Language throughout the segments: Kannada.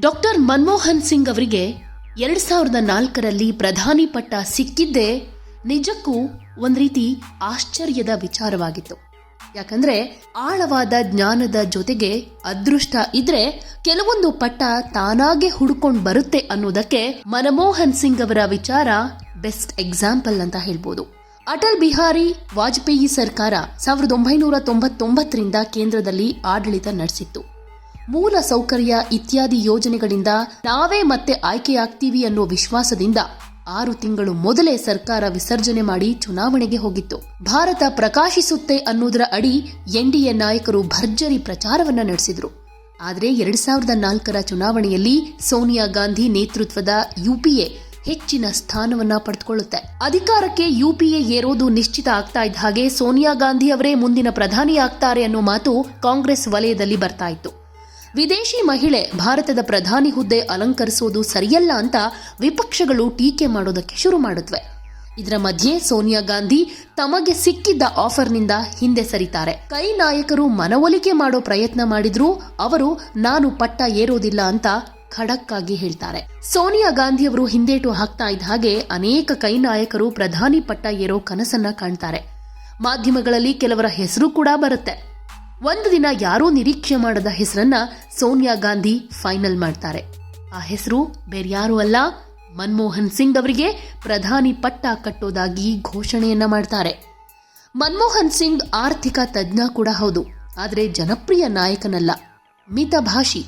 ಡಾಕ್ಟರ್ ಮನಮೋಹನ್ ಸಿಂಗ್ ಅವರಿಗೆ ಎರಡ್ ಸಾವಿರದ ನಾಲ್ಕರಲ್ಲಿ ಪ್ರಧಾನಿ ಪಟ್ಟ ಸಿಕ್ಕಿದ್ದೇ ನಿಜಕ್ಕೂ ಒಂದು ರೀತಿ ಆಶ್ಚರ್ಯದ ವಿಚಾರವಾಗಿತ್ತು. ಯಾಕಂದ್ರೆ ಆಳವಾದ ಜ್ಞಾನದ ಜೊತೆಗೆ ಅದೃಷ್ಟ ಇದ್ರೆ ಕೆಲವೊಂದು ಪಟ್ಟ ತಾನಾಗೆ ಹುಡ್ಕೊಂಡು ಬರುತ್ತೆ ಅನ್ನೋದಕ್ಕೆ ಮನಮೋಹನ್ ಸಿಂಗ್ ಅವರ ವಿಚಾರ ಬೆಸ್ಟ್ ಎಕ್ಸಾಂಪಲ್ ಅಂತ ಹೇಳ್ಬೋದು. ಅಟಲ್ ಬಿಹಾರಿ ವಾಜಪೇಯಿ ಸರ್ಕಾರ ಸಾವಿರದ ಒಂಬೈನೂರ ತೊಂಬತ್ತೊಂಬತ್ತರಿಂದ ಕೇಂದ್ರದಲ್ಲಿ ಆಡಳಿತ ನಡೆಸಿತ್ತು. ಮೂಲ ಸೌಕರ್ಯ ಇತ್ಯಾದಿ ಯೋಜನೆಗಳಿಂದ ನಾವೇ ಮತ್ತೆ ಆಯ್ಕೆಯಾಗ್ತೀವಿ ಅನ್ನೋ ವಿಶ್ವಾಸದಿಂದ ಆರು ತಿಂಗಳು ಮೊದಲೇ ಸರ್ಕಾರ ವಿಸರ್ಜನೆ ಮಾಡಿ ಚುನಾವಣೆಗೆ ಹೋಗಿತ್ತು. ಭಾರತ ಪ್ರಕಾಶಿಸುತ್ತೆ ಅನ್ನೋದರ ಅಡಿ ಎನ್ಡಿಎ ನಾಯಕರು ಭರ್ಜರಿ ಪ್ರಚಾರವನ್ನ ನಡೆಸಿದ್ರು. ಆದರೆ ಎರಡ್ ಸಾವಿರದ ನಾಲ್ಕರ ಚುನಾವಣೆಯಲ್ಲಿ ಸೋನಿಯಾ ಗಾಂಧಿ ನೇತೃತ್ವದ ಯುಪಿಎ ಹೆಚ್ಚಿನ ಸ್ಥಾನವನ್ನ ಪಡೆದುಕೊಳ್ಳುತ್ತೆ. ಅಧಿಕಾರಕ್ಕೆ ಯುಪಿಎ ಏರೋದು ನಿಶ್ಚಿತ ಆಗ್ತಾ ಇದ್ದ ಹಾಗೆ ಸೋನಿಯಾ ಗಾಂಧಿ ಅವರೇ ಮುಂದಿನ ಪ್ರಧಾನಿ ಆಗ್ತಾರೆ ಅನ್ನೋ ಮಾತು ಕಾಂಗ್ರೆಸ್ ವಲಯದಲ್ಲಿ ಬರ್ತಾ ಇತ್ತು. ವಿದೇಶಿ ಮಹಿಳೆ ಭಾರತದ ಪ್ರಧಾನಿ ಹುದ್ದೆ ಅಲಂಕರಿಸೋದು ಸರಿಯಲ್ಲ ಅಂತ ವಿಪಕ್ಷಗಳು ಟೀಕೆ ಮಾಡೋದಕ್ಕೆ ಶುರು ಮಾಡುತ್ತವೆ ಇದರ ಮಧ್ಯೆ ಸೋನಿಯಾ ಗಾಂಧಿ ತಮಗೆ ಸಿಕ್ಕಿದ್ದ ಆಫರ್ನಿಂದ ಹಿಂದೆ ಸರಿತಾರೆ. ಕೈ ನಾಯಕರು ಮನವೊಲಿಕೆ ಮಾಡೋ ಪ್ರಯತ್ನ ಮಾಡಿದ್ರೂ ಅವರು ನಾನು ಪಟ್ಟ ಏರೋದಿಲ್ಲ ಅಂತ ಖಡಕ್ ಆಗಿ ಹೇಳ್ತಾರೆ. ಸೋನಿಯಾ ಗಾಂಧಿ ಅವರು ಹಿಂದೇಟು ಹಾಕ್ತಾ ಇದ್ದ ಹಾಗೆ ಅನೇಕ ಕೈ ನಾಯಕರು ಪ್ರಧಾನಿ ಪಟ್ಟ ಏರೋ ಕನಸನ್ನ ಕಾಣ್ತಾರೆ. ಮಾಧ್ಯಮಗಳಲ್ಲಿ ಕೆಲವರ ಹೆಸರು ಕೂಡ ಬರುತ್ತೆ. ಒಂದು ದಿನ ಯಾರೂ ನಿರೀಕ್ಷೆ ಮಾಡದ ಹೆಸರನ್ನ ಸೋನಿಯಾ ಗಾಂಧಿ ಫೈನಲ್ ಮಾಡ್ತಾರೆ. ಆ ಹೆಸರು ಬೇರ್ಯಾರೂ ಅಲ್ಲ, ಮನಮೋಹನ್ ಸಿಂಗ್ ಅವರಿಗೆ ಪ್ರಧಾನಿ ಪಟ್ಟ ಕಟ್ಟೋದಾಗಿ ಘೋಷಣೆಯನ್ನ ಮಾಡ್ತಾರೆ. ಮನಮೋಹನ್ ಸಿಂಗ್ ಆರ್ಥಿಕ ತಜ್ಞ ಕೂಡ ಹೌದು, ಆದರೆ ಜನಪ್ರಿಯ ನಾಯಕನಲ್ಲ. ಮಿತಭಾಷಿ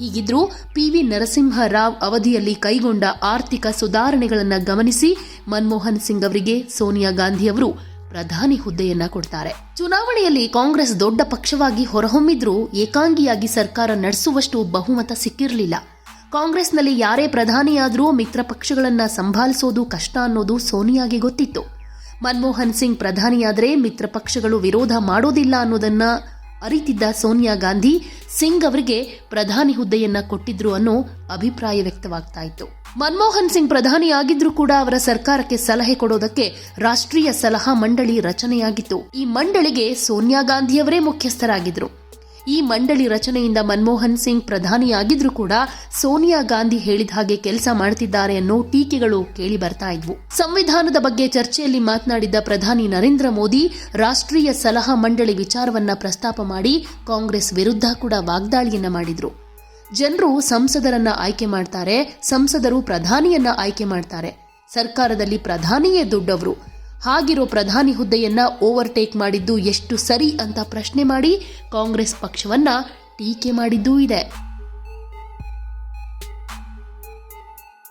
ಹೀಗಿದ್ರೂ ಪಿ ವಿ ನರಸಿಂಹರಾವ್ ಅವಧಿಯಲ್ಲಿ ಕೈಗೊಂಡ ಆರ್ಥಿಕ ಸುಧಾರಣೆಗಳನ್ನು ಗಮನಿಸಿ ಮನಮೋಹನ್ ಸಿಂಗ್ ಅವರಿಗೆ ಸೋನಿಯಾ ಗಾಂಧಿ ಅವರು ಪ್ರಧಾನಿ ಹುದ್ದೆಯನ್ನ ಕೊಡ್ತಾರೆ. ಚುನಾವಣೆಯಲ್ಲಿ ಕಾಂಗ್ರೆಸ್ ದೊಡ್ಡ ಪಕ್ಷವಾಗಿ ಹೊರಹೊಮ್ಮಿದ್ರೂ ಏಕಾಂಗಿಯಾಗಿ ಸರ್ಕಾರ ನಡೆಸುವಷ್ಟು ಬಹುಮತ ಸಿಕ್ಕಿರಲಿಲ್ಲ. ಕಾಂಗ್ರೆಸ್ನಲ್ಲಿ ಯಾರೇ ಪ್ರಧಾನಿಯಾದರೂ ಮಿತ್ರ ಪಕ್ಷಗಳನ್ನ ಸಂಭಾಲಿಸೋದು ಕಷ್ಟ ಅನ್ನೋದು ಸೋನಿಯಾಗೆ ಗೊತ್ತಿತ್ತು. ಮನಮೋಹನ್ ಸಿಂಗ್ ಪ್ರಧಾನಿಯಾದರೆ ಮಿತ್ರ ಪಕ್ಷಗಳು ವಿರೋಧ ಮಾಡೋದಿಲ್ಲ ಅನ್ನೋದನ್ನ ಅರಿತಿದ್ದ ಸೋನಿಯಾ ಗಾಂಧಿ, ಸಿಂಗ್ ಅವರಿಗೆ ಪ್ರಧಾನಿ ಹುದ್ದೆಯನ್ನ ಕೊಟ್ಟಿದ್ರು ಅನ್ನೋ ಅಭಿಪ್ರಾಯ ವ್ಯಕ್ತವಾಗ್ತಾ ಇತ್ತು ಮನಮೋಹನ್ ಸಿಂಗ್ ಪ್ರಧಾನಿ ಆಗಿದ್ರೂ ಕೂಡ ಅವರ ಸರ್ಕಾರಕ್ಕೆ ಸಲಹೆ ಕೊಡೋದಕ್ಕೆ ರಾಷ್ಟ್ರೀಯ ಸಲಹಾ ಮಂಡಳಿ ರಚನೆಯಾಗಿತ್ತು. ಈ ಮಂಡಳಿಗೆ ಸೋನಿಯಾ ಗಾಂಧಿಯವರೇ ಮುಖ್ಯಸ್ಥರಾಗಿದ್ರು. ಈ ಮಂಡಳಿ ರಚನೆಯಿಂದ ಮನಮೋಹನ್ ಸಿಂಗ್ ಪ್ರಧಾನಿಯಾಗಿದ್ರೂ ಕೂಡ ಸೋನಿಯಾ ಗಾಂಧಿ ಹೇಳಿದ ಹಾಗೆ ಕೆಲಸ ಮಾಡ್ತಿದ್ದಾರೆ ಅನ್ನೋ ಟೀಕೆಗಳು ಕೇಳಿ ಬರ್ತಾ ಇದ್ವು. ಸಂವಿಧಾನದ ಬಗ್ಗೆ ಚರ್ಚೆಯಲ್ಲಿ ಮಾತನಾಡಿದ್ದ ಪ್ರಧಾನಿ ನರೇಂದ್ರ ಮೋದಿ ರಾಷ್ಟ್ರೀಯ ಸಲಹಾ ಮಂಡಳಿ ವಿಚಾರವನ್ನ ಪ್ರಸ್ತಾಪ ಮಾಡಿ ಕಾಂಗ್ರೆಸ್ ವಿರುದ್ಧ ಕೂಡ ವಾಗ್ದಾಳಿಯನ್ನ ಮಾಡಿದ್ರು. ಜನರು ಸಂಸದರನ್ನ ಆಯ್ಕೆ ಮಾಡ್ತಾರೆ, ಸಂಸದರು ಪ್ರಧಾನಿಯನ್ನ ಆಯ್ಕೆ ಮಾಡ್ತಾರೆ. ಸರ್ಕಾರದಲ್ಲಿ ಪ್ರಧಾನಿಯೇ ದೊಡ್ಡವರು. ಹಾಗಿರೋ ಪ್ರಧಾನಿ ಹುದ್ದೆಯನ್ನ ಓವರ್ಟೇಕ್ ಮಾಡಿದ್ದು ಎಷ್ಟು ಸರಿ ಅಂತ ಪ್ರಶ್ನೆ ಮಾಡಿ ಕಾಂಗ್ರೆಸ್ ಪಕ್ಷವನ್ನ ಟೀಕೆ ಮಾಡಿದ್ದೂ ಇದೆ.